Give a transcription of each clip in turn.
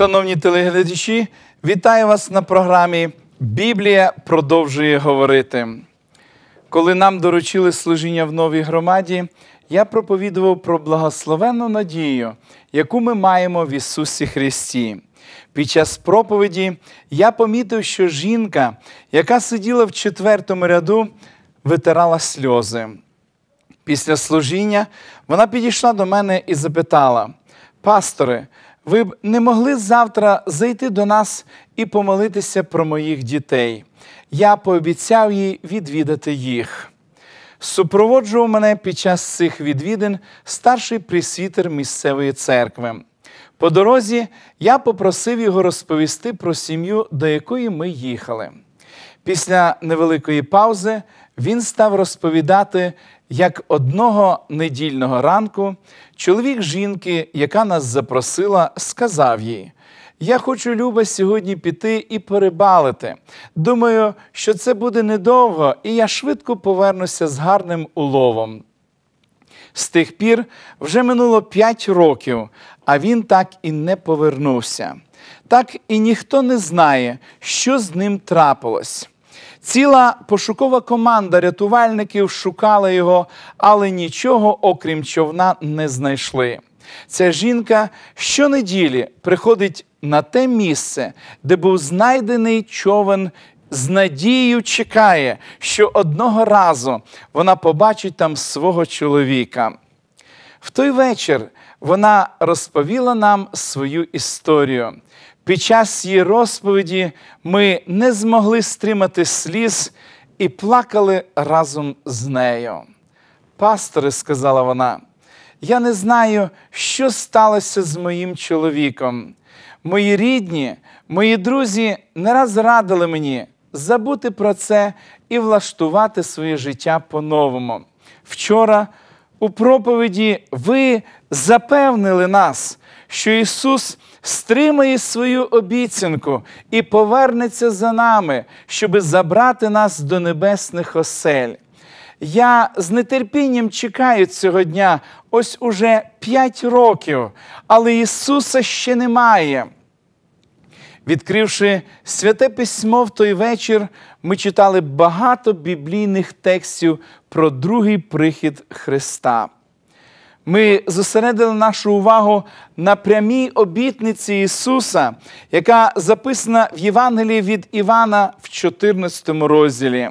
Шановні телеглядачі, вітаю вас на програмі Біблія продовжує говорити. Коли нам доручили служіння в новій громаді, я проповідував про благословенну надію, яку ми маємо в Ісусі Христі. Під час проповіді я помітив, що жінка, яка сиділа в четвертому ряду, витирала сльози. Після служіння вона підійшла до мене і запитала: Пасторе, ви б не могли завтра зайти до нас і помолитися про моїх дітей? Я пообіцяв їй відвідати їх. Супроводжував мене під час цих відвідин старший присвітер місцевої церкви. По дорозі я попросив його розповісти про сім'ю, до якої ми їхали. Після невеликої паузи він став розповідати, як одного недільного ранку чоловік жінки, яка нас запросила, сказав їй: Я хочу, Люба, сьогодні піти і перебалити. Думаю, що це буде недовго, і я швидко повернуся з гарним уловом. З тих пір вже минуло п'ять років, а він так і не повернувся. Так і ніхто не знає, що з ним трапилось. Ціла пошукова команда рятувальників шукала його, але нічого, окрім човна, не знайшли. Ця жінка щонеділі приходить на те місце, де був знайдений човен. З надією чекає, що одного разу вона побачить там свого чоловіка. В той вечір вона розповіла нам свою історію. Під час її розповіді ми не змогли стримати сліз і плакали разом з нею. Пасторе, сказала вона, я не знаю, що сталося з моїм чоловіком. Мої рідні, мої друзі не раз радили мені забути про це і влаштувати своє життя по-новому. Вчора у проповіді ви запевнили нас, що Ісус стримає свою обіцянку і повернеться за нами, щоби забрати нас до небесних осель. Я з нетерпінням чекаю цього дня, ось уже п'ять років, але Ісуса ще немає. Відкривши святе письмо в той вечір, ми читали багато біблійних текстів про другий прихід Христа. Ми зосередили нашу увагу на прямій обітниці Ісуса, яка записана в Євангелії від Івана в 14 розділі.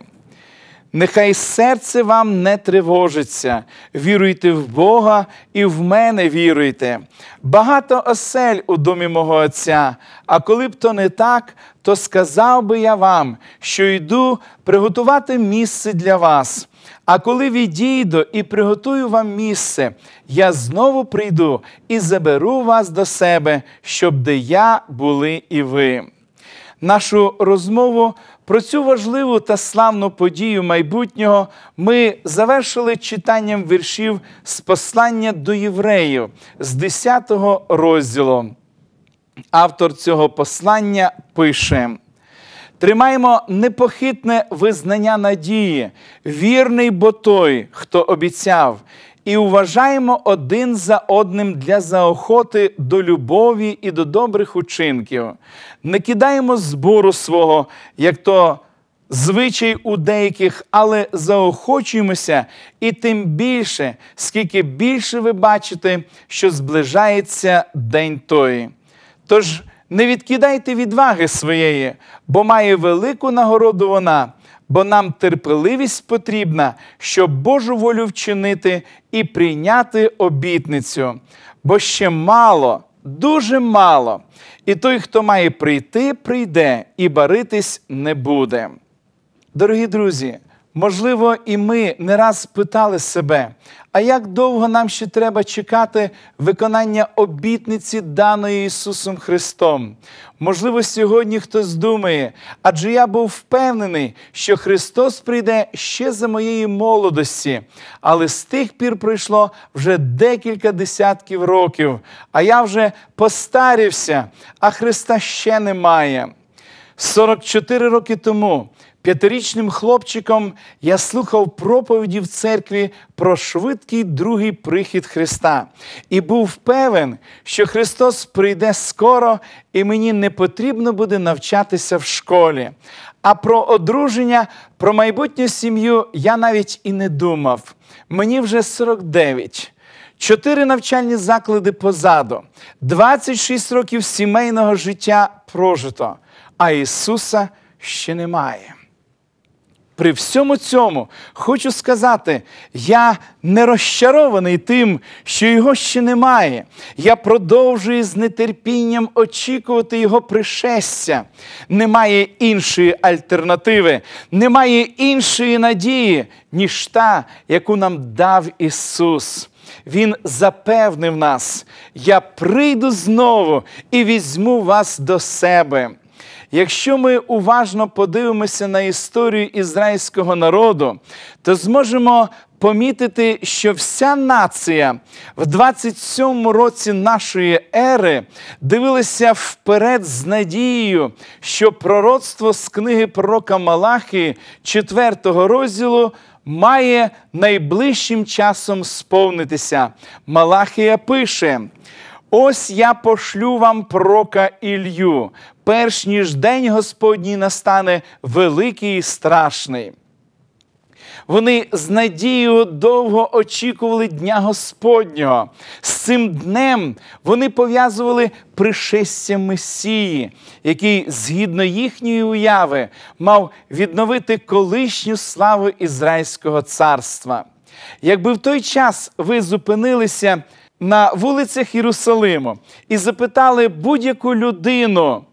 Нехай серце вам не тривожиться, віруйте в Бога і в мене віруйте. Багато осель у домі мого Отця, а коли б то не так, то сказав би я вам, що йду приготувати місце для вас. А коли відійду і приготую вам місце, я знову прийду і заберу вас до себе, щоб де я були і ви. Нашу розмову про цю важливу та славну подію майбутнього ми завершили читанням віршів з послання до євреїв з 10 розділу. Автор цього послання пише. Тримаємо непохитне визнання надії, вірний бо той, хто обіцяв, і вважаємо один за одним для заохоти до любові і до добрих учинків. Не кидаємо збору свого, як то звичай у деяких, але заохочуємося, і тим більше, скільки більше ви бачите, що зближається день той. Тож не відкидайте відваги своєї, бо має велику нагороду вона, бо нам терпеливість потрібна, щоб Божу волю вчинити і прийняти обітницю. Бо ще мало, дуже мало. І той, хто має прийти, прийде і баритись не буде. Дорогі друзі, можливо, і ми не раз питали себе, а як довго нам ще треба чекати виконання обітниці даної Ісусом Христом? Можливо, сьогодні хтось думає, адже я був впевнений, що Христос прийде ще за моєї молодості, але з тих пір пройшло вже декілька десятків років, а я вже постарівся, а Христа ще немає. 44 роки тому П'ятирічним хлопчиком я слухав проповіді в церкві про швидкий другий прихід Христа і був певен, що Христос прийде скоро, і мені не потрібно буде навчатися в школі. А про одруження, про майбутню сім'ю я навіть і не думав. Мені вже 49. Чотири навчальні заклади позаду, 26 років сімейного життя прожито, а Ісуса ще немає. При всьому цьому хочу сказати, я не розчарований тим, що його ще немає. Я продовжую з нетерпінням очікувати Його пришестя. Немає іншої альтернативи, немає іншої надії, ніж та, яку нам дав Ісус. Він запевнив нас, я прийду знову і візьму вас до себе. Якщо ми уважно подивимося на історію ізраїльського народу, то зможемо помітити, що вся нація в 27-му році нашої ери дивилася вперед з надією, що пророцтво з книги пророка Малахії 4 розділу. Має найближчим часом сповнитися. Малахія пише: Ось я пошлю вам пророка Ілью, перш ніж день Господній настане великий і страшний. Вони з надією довго очікували Дня Господнього. З цим днем вони пов'язували пришестя Месії, який, згідно їхньої уяви, мав відновити колишню славу Ізраїльського царства. Якби в той час ви зупинилися на вулицях Єрусалиму і запитали будь-яку людину,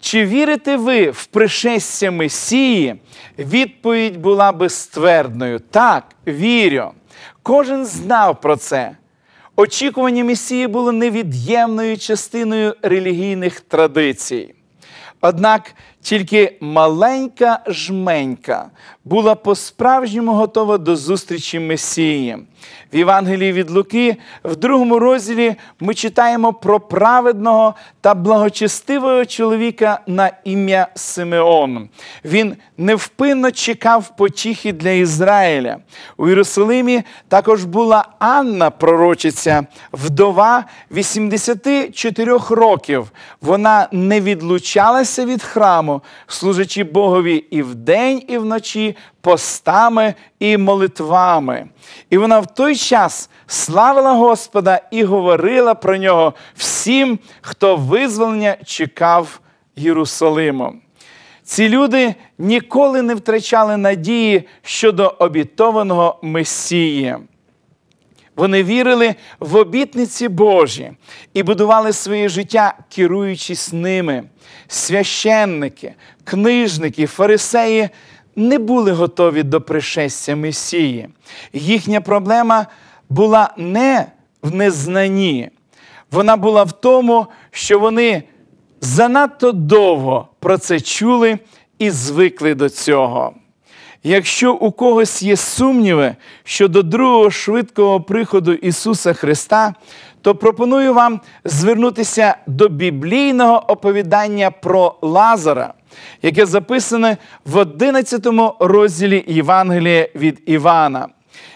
чи вірите ви в пришестя Месії? Відповідь була би ствердною. Так, вірю. Кожен знав про це. Очікування Месії було невід'ємною частиною релігійних традицій. Однак тільки маленька жменька була по-справжньому готова до зустрічі Месії. В Євангелії від Луки, в другому розділі, ми читаємо про праведного та благочестивого чоловіка на ім'я Симеон. Він невпинно чекав потіхи для Ізраїля. У Єрусалимі також була Анна, пророчиця, вдова 84 років. Вона не відлучалася від храму, служачи Богові і вдень, і вночі постами і молитвами. І вона в той час славила Господа і говорила про нього всім, хто визволення чекав Єрусалиму. Ці люди ніколи не втрачали надії щодо обітованого Месії. Вони вірили в обітниці Божі і будували своє життя, керуючись ними. Священники, книжники, фарисеї не були готові до пришестя Месії. Їхня проблема була не в незнанні, вона була в тому, що вони занадто довго про це чули і звикли до цього. Якщо у когось є сумніви щодо другого швидкого приходу Ісуса Христа, то пропоную вам звернутися до біблійного оповідання про Лазара, яке записане в 11 розділі Євангелія від Івана.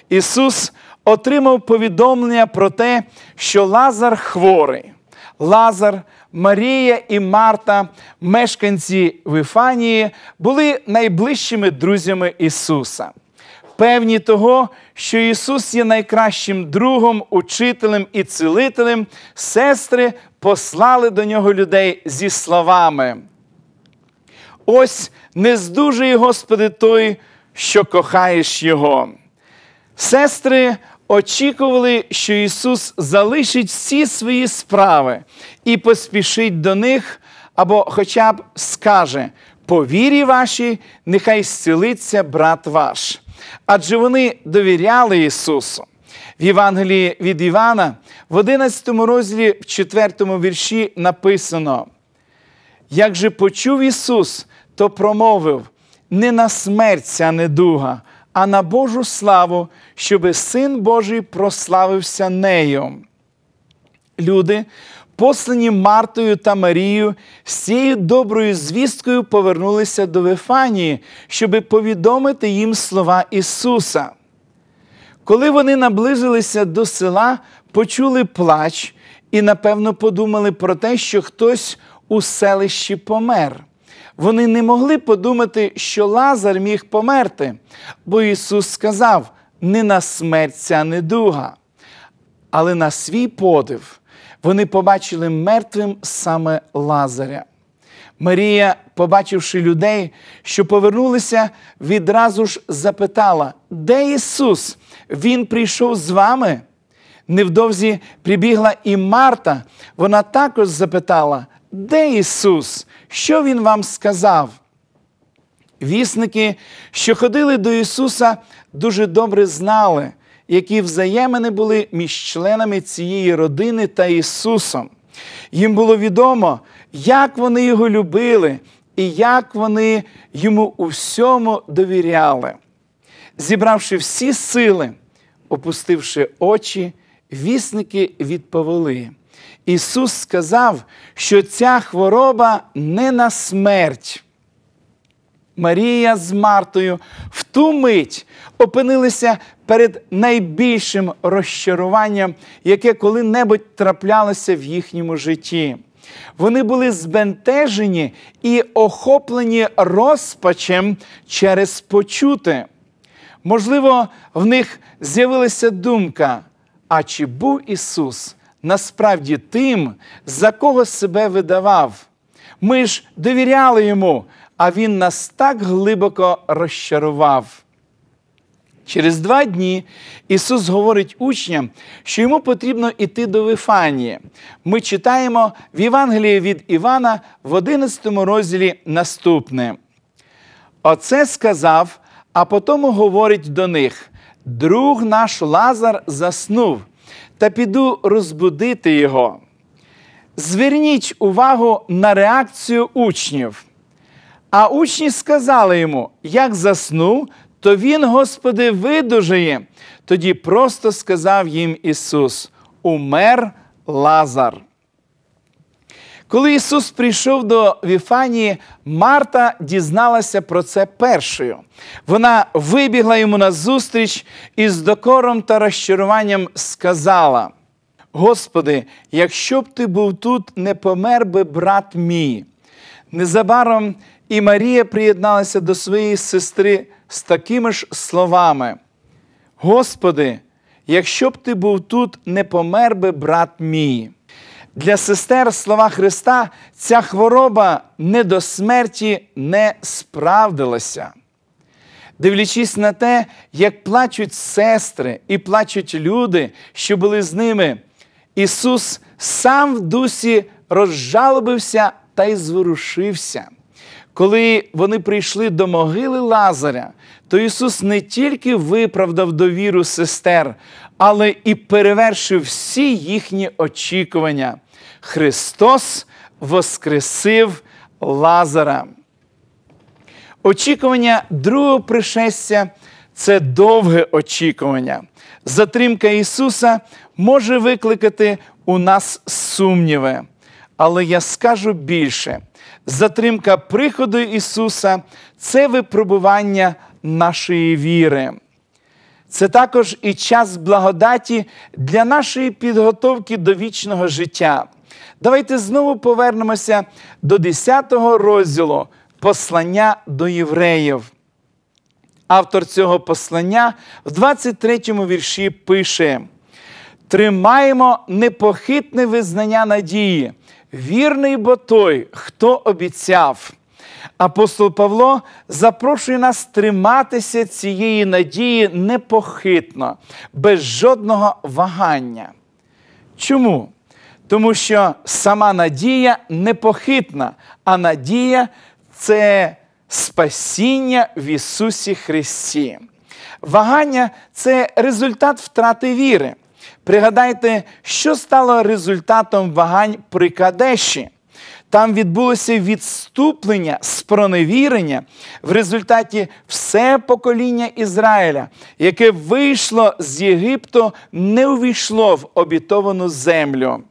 Ісус отримав повідомлення про те, що Лазар хворий. Лазар, Марія і Марта, мешканці Вифанії, були найближчими друзями Ісуса. Певні того, що Ісус є найкращим другом, учителем і цілителем, сестри послали до нього людей зі словами. Ось не здужує, Господи, той, що кохаєш Його. Сестри очікували, що Ісус залишить всі свої справи і поспішить до них, або хоча б скаже: по вірі вашій, нехай зцілиться брат ваш. Адже вони довіряли Ісусу. В Євангелії від Івана в 11 розділі, в 4 вірші написано: Як же почув Ісус, то промовив не на смерть ця недуга, а на Божу славу, щоби Син Божий прославився нею. Люди, послані Мартою та Марією, з цією доброю звісткою повернулися до Вифанії, щоби повідомити їм слова Ісуса. Коли вони наблизилися до села, почули плач і, напевно, подумали про те, що хтось у селищі помер. Вони не могли подумати, що Лазар міг померти, бо Ісус сказав: не на смерть ця недуга. Але на свій подив вони побачили мертвим саме Лазаря. Марія, побачивши людей, що повернулися, відразу ж запитала, де Ісус? Він прийшов з вами. Невдовзі прибігла і Марта. Вона також запитала, де Ісус? Що Він вам сказав? Вісники, що ходили до Ісуса, дуже добре знали, які взаємини були між членами цієї родини та Ісусом. Їм було відомо, як вони його любили і як вони йому у всьому довіряли. Зібравши всі сили, опустивши очі, вісники відповіли. Ісус сказав, що ця хвороба не на смерть. Марія з Мартою в ту мить опинилися перед найбільшим розчаруванням, яке коли-небудь траплялося в їхньому житті. Вони були збентежені і охоплені розпачем через почуте. Можливо, в них з'явилася думка: а чи був Ісус насправді тим, за кого себе видавав? Ми ж довіряли йому, а Він нас так глибоко розчарував. Через два дні Ісус говорить учням, що йому потрібно йти до Вифанії. Ми читаємо в Євангелії від Івана в 11 розділі наступне. Оце сказав, а потім говорить до них: друг наш Лазар заснув, та піду розбудити його. Зверніть увагу на реакцію учнів. А учні сказали йому, як заснув, то він, Господи, видужає. Тоді просто сказав їм Ісус: Умер Лазар. Коли Ісус прийшов до Віфанії, Марта дізналася про це першою. Вона вибігла йому назустріч і з докором та розчаруванням сказала: Господи, якщо б ти був тут, не помер би брат мій. Незабаром і Марія приєдналася до своєї сестри з такими ж словами: Господи, якщо б ти був тут, не помер би брат мій. Для сестер слова Христа ця хвороба не до смерті не справдилася. Дивлячись на те, як плачуть сестри і плачуть люди, що були з ними, Ісус сам в дусі розжалобився та й зворушився. Коли вони прийшли до могили Лазаря, то Ісус не тільки виправдав довіру сестер, але і перевершив всі їхні очікування. Христос воскресив Лазара. Очікування другого пришестя це довге очікування. Затримка Ісуса може викликати у нас сумніви. Але я скажу більше: затримка приходу Ісуса це випробування нашої віри. Це також і час благодаті для нашої підготовки до вічного життя. Давайте знову повернемося до 10 розділу послання до євреїв. Автор цього послання в 23 вірші пише: Тримаємо непохитне визнання надії, вірний бо той, хто обіцяв. Апостол Павло запрошує нас триматися цієї надії непохитно, без жодного вагання. Чому? Тому що сама надія непохитна, а надія це спасіння в Ісусі Христі. Вагання це результат втрати віри. Пригадайте, що стало результатом вагань при Кадеші. Там відбулося відступлення, спроневірення в результаті все покоління Ізраїля, яке вийшло з Єгипту, не увійшло в обітовану землю.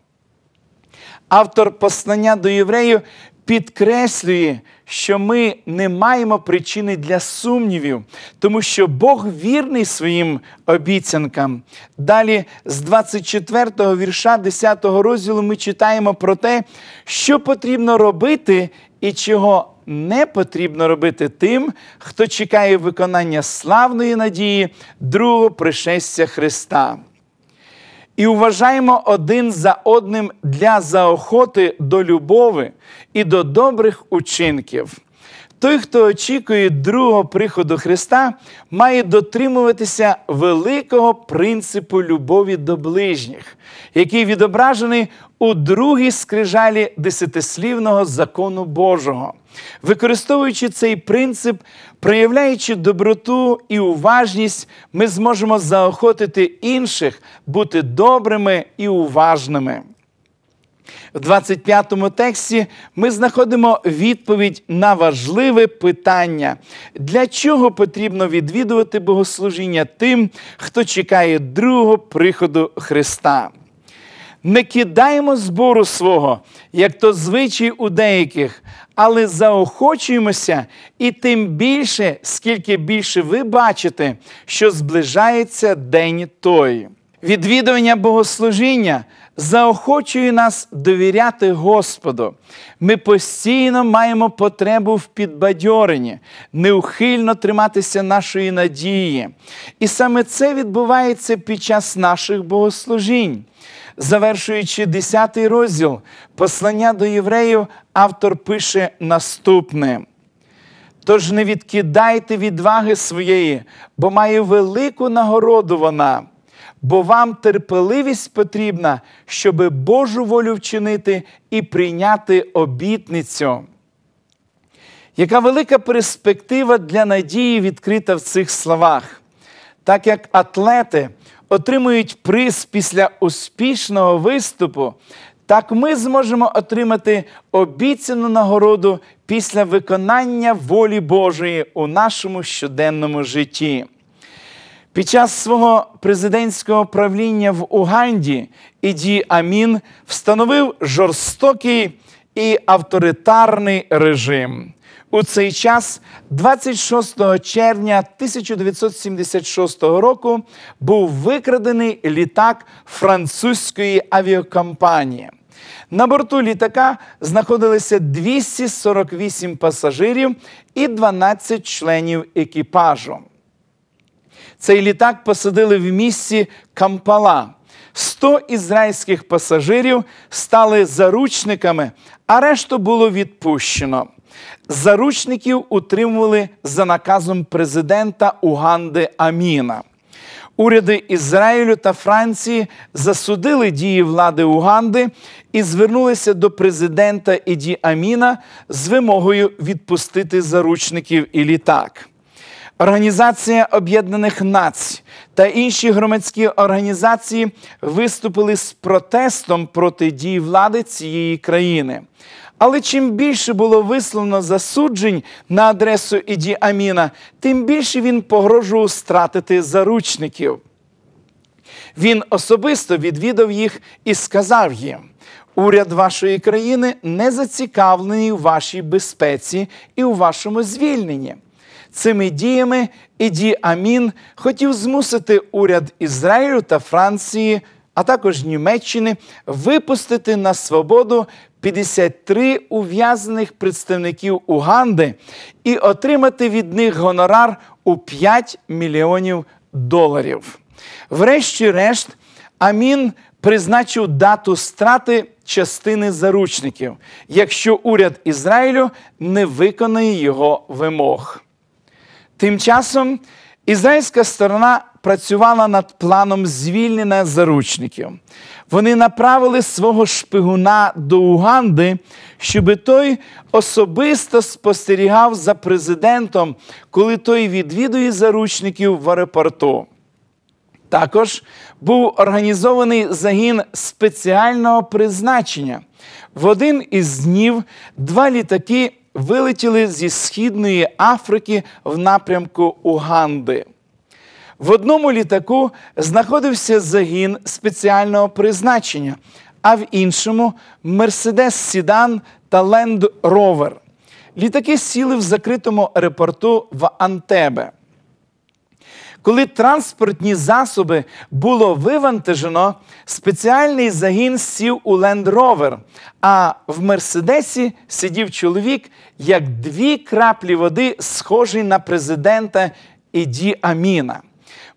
Автор послання до євреїв підкреслює, що ми не маємо причини для сумнівів, тому що Бог вірний своїм обіцянкам. Далі, з 24 го вірша 10 го розділу, ми читаємо про те, що потрібно робити і чого не потрібно робити тим, хто чекає виконання славної надії другого пришестя Христа. І вважаємо один за одним для заохоти до любови і до добрих учинків. Той, хто очікує другого приходу Христа, має дотримуватися великого принципу любові до ближніх, який відображений у другій скрижалі десятислівного закону Божого. Використовуючи цей принцип, проявляючи доброту і уважність, ми зможемо заохотити інших бути добрими і уважними. В 25 му тексті ми знаходимо відповідь на важливе питання, для чого потрібно відвідувати богослужіння тим, хто чекає другого приходу Христа. Не кидаємо збору свого, як то звичай у деяких, але заохочуємося і тим більше, скільки більше ви бачите, що зближається день той. Відвідування богослужіння заохочує нас довіряти Господу. Ми постійно маємо потребу в підбадьоренні, неухильно триматися нашої надії. І саме це відбувається під час наших богослужінь. Завершуючи 10 розділ послання до євреїв, автор пише наступне. Тож не відкидайте відваги своєї, бо має велику нагороду вона бо вам терпеливість потрібна, щоб Божу волю вчинити і прийняти обітницю. Яка велика перспектива для надії відкрита в цих словах? Так як атлети отримують приз після успішного виступу, так ми зможемо отримати обіцяну нагороду після виконання волі Божої у нашому щоденному житті. Під час свого президентського правління в Уганді Іді Амін встановив жорстокий і авторитарний режим. У цей час, 26 червня 1976 року, був викрадений літак французької авіакомпанії. На борту літака знаходилися 248 пасажирів і 12 членів екіпажу. Цей літак посадили в місці Кампала. 100 ізраїльських пасажирів стали заручниками, а решту було відпущено. Заручників утримували за наказом президента Уганди Аміна. Уряди Ізраїлю та Франції засудили дії влади Уганди і звернулися до президента Іді Аміна з вимогою відпустити заручників і літак. Організація Об'єднаних Націй та інші громадські організації виступили з протестом проти дій влади цієї країни. Але чим більше було висловлено засуджень на адресу Іді Аміна, тим більше він погрожував стратити заручників. Він особисто відвідав їх і сказав їм: уряд вашої країни не зацікавлений у вашій безпеці і у вашому звільненні. Цими діями Іді Амін хотів змусити уряд Ізраїлю та Франції, а також Німеччини випустити на свободу 53 ув'язаних представників Уганди і отримати від них гонорар у 5 мільйонів доларів. Врешті-решт, Амін призначив дату страти частини заручників, якщо уряд Ізраїлю не виконає його вимог. Тим часом ізраїльська сторона працювала над планом звільнення заручників. Вони направили свого шпигуна до Уганди, щоб той особисто спостерігав за президентом, коли той відвідує заручників в аеропорту. Також був організований загін спеціального призначення. В один із днів два літаки вилетіли зі Східної Африки в напрямку Уганди. В одному літаку знаходився загін спеціального призначення, а в іншому Мерседес Сідан та Ленд Ровер. Літаки сіли в закритому аеропорту в Антебе. Коли транспортні засоби було вивантажено, спеціальний загін сів у лендровер, а в Мерседесі сидів чоловік, як дві краплі води, схожий на президента Іді Аміна.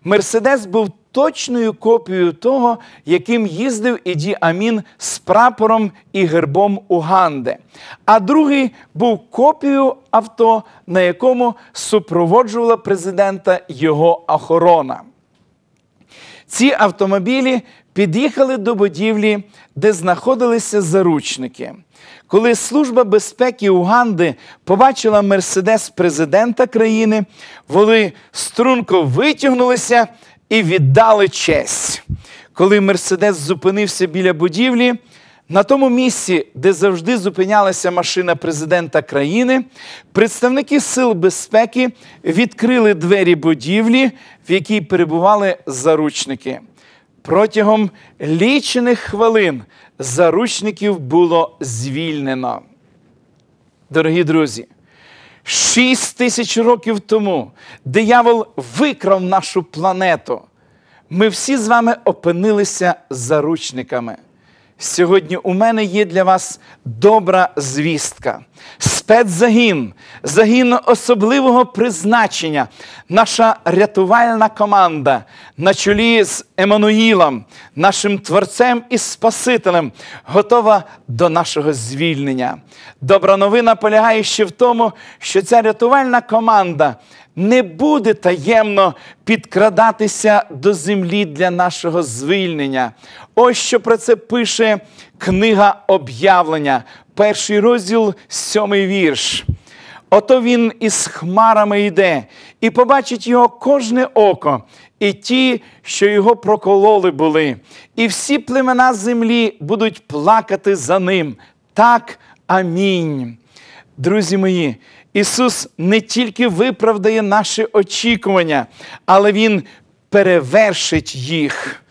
Мерседес був точною копією того, яким їздив Іді Амін з прапором і гербом Уганди. А другий був копією авто, на якому супроводжувала президента його охорона. Ці автомобілі під'їхали до будівлі, де знаходилися заручники. Коли Служба безпеки Уганди побачила мерседес президента країни, вони струнко витягнулися і віддали честь. Коли Мерседес зупинився біля будівлі, на тому місці, де завжди зупинялася машина президента країни, представники сил безпеки відкрили двері будівлі, в якій перебували заручники. Протягом лічених хвилин заручників було звільнено. Дорогі друзі, шість тисяч років тому диявол викрав нашу планету. Ми всі з вами опинилися заручниками. Сьогодні у мене є для вас добра звістка. Спецзагін, загін особливого призначення, наша рятувальна команда на чолі з Еммануїлом, нашим Творцем і Спасителем, готова до нашого звільнення. Добра новина полягає ще в тому, що ця рятувальна команда не буде таємно підкрадатися до землі для нашого звільнення. Ось що про це пише книга об'явлення, перший розділ, сьомий вірш. Ото він із хмарами йде, і побачить його кожне око, і ті, що його прокололи були, і всі племена землі будуть плакати за ним. Так, амінь. Друзі мої, Ісус не тільки виправдає наші очікування, але Він перевершить їх.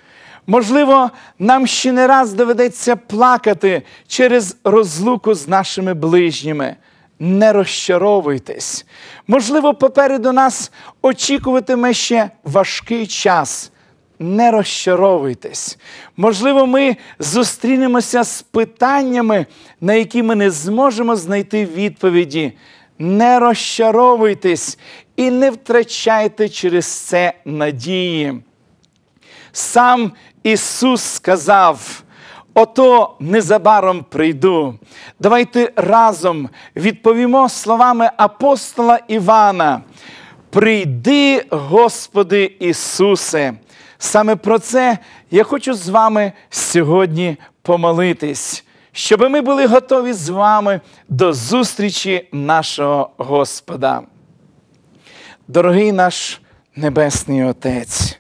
Можливо, нам ще не раз доведеться плакати через розлуку з нашими ближніми. Не розчаровуйтесь. Можливо, попереду нас очікуватиме ще важкий час. Не розчаровуйтесь. Можливо, ми зустрінемося з питаннями, на які ми не зможемо знайти відповіді. Не розчаровуйтесь і не втрачайте через це надії. Сам Ісус сказав, ото незабаром прийду. Давайте разом відповімо словами апостола Івана. Прийди, Господи Ісусе. Саме про це я хочу з вами сьогодні помолитись, щоб ми були готові з вами до зустрічі нашого Господа. Дорогий наш Небесний Отець.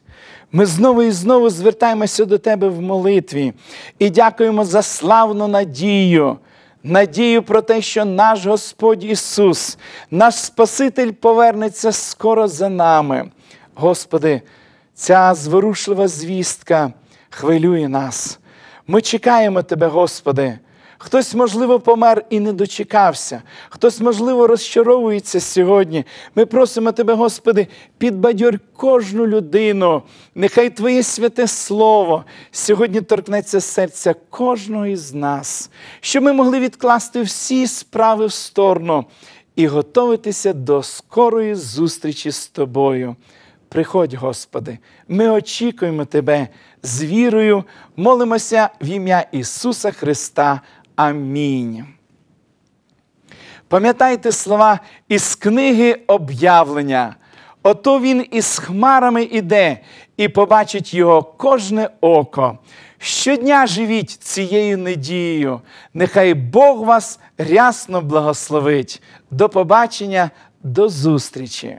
Ми знову і знову звертаємося до Тебе в молитві і дякуємо за славну надію, надію про те, що наш Господь Ісус, наш Спаситель повернеться скоро за нами. Господи, ця зворушлива звістка хвилює нас. Ми чекаємо Тебе, Господи. Хтось, можливо, помер і не дочекався, хтось, можливо, розчаровується сьогодні. Ми просимо Тебе, Господи, підбадьор кожну людину. Нехай Твоє святе Слово сьогодні торкнеться серця кожного із нас, щоб ми могли відкласти всі справи в сторону і готуватися до скорої зустрічі з Тобою. Приходь, Господи, ми очікуємо Тебе з вірою, молимося в ім'я Ісуса Христа. Амінь. Пам'ятайте слова із книги об'явлення. Ото він із хмарами іде і побачить його кожне око. Щодня живіть цією надією. Нехай Бог вас рясно благословить. До побачення, до зустрічі!